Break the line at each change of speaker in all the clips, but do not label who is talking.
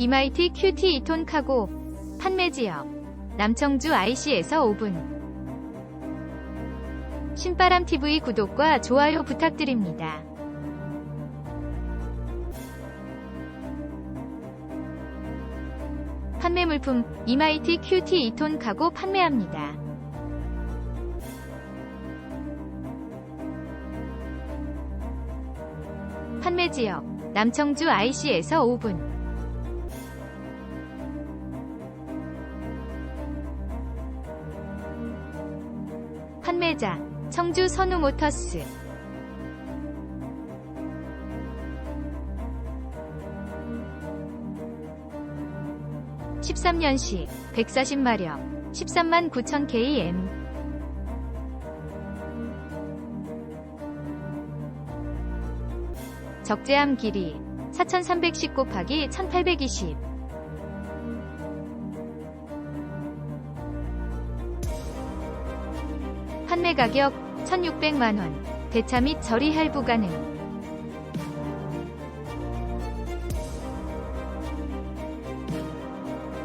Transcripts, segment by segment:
이마이티 큐티 2톤 카고 판매 지역 남청주 IC에서 5분 신바람 TV 구독과 좋아요 부탁드립니다. 판매 물품 이마이티 큐티 2톤 카고 판매합니다. 판매 지역 남청주 IC에서 5분 판매자 청주 선우모터스. 13년식 140마력 13만 9천 km 적재함 길이 4310 곱하기 1820 판매 가격 1600만원 대차 및 처리 할부 가능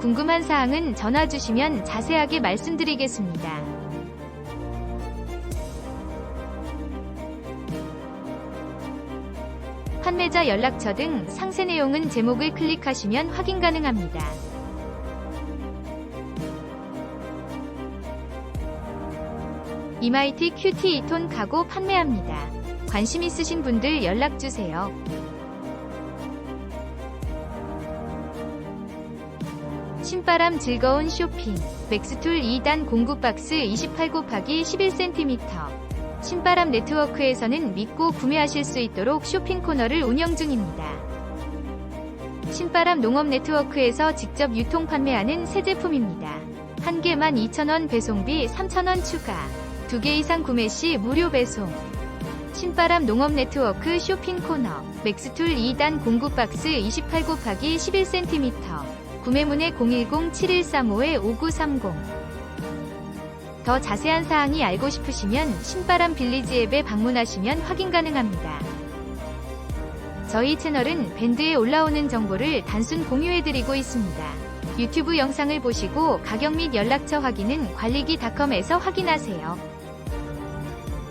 궁금한 사항은 전화 주시면 자세하게 말씀드리겠습니다. 판매자 연락처 등 상세 내용은 제목을 클릭하시면 확인 가능합니다. 이마이티 큐티 2톤 가고 판매합니다. 관심 있으신 분들 연락주세요. 신바람 즐거운 쇼핑 맥스툴 2단 공구 박스 28 곱하기 11cm 신바람 네트워크에서는 믿고 구매하실 수 있도록 쇼핑 코너를 운영 중입니다. 신바람 농업 네트워크에서 직접 유통 판매하는 새 제품입니다. 한 개만 2,000원 배송비 3,000원 추가. 두 개 이상 구매 시 무료 배송. 신바람 농업 네트워크 쇼핑 코너 맥스툴 2단 공구 박스 28 곱하기 11cm 구매문의 010-7135-5930 더 자세한 사항이 알고 싶으시면 신바람 빌리지 앱에 방문하시면 확인 가능합니다. 저희 채널은 밴드에 올라오는 정보를 단순 공유해드리고 있습니다. 유튜브 영상을 보시고 가격 및 연락처 확인은 관리기닷컴에서 확인하세요.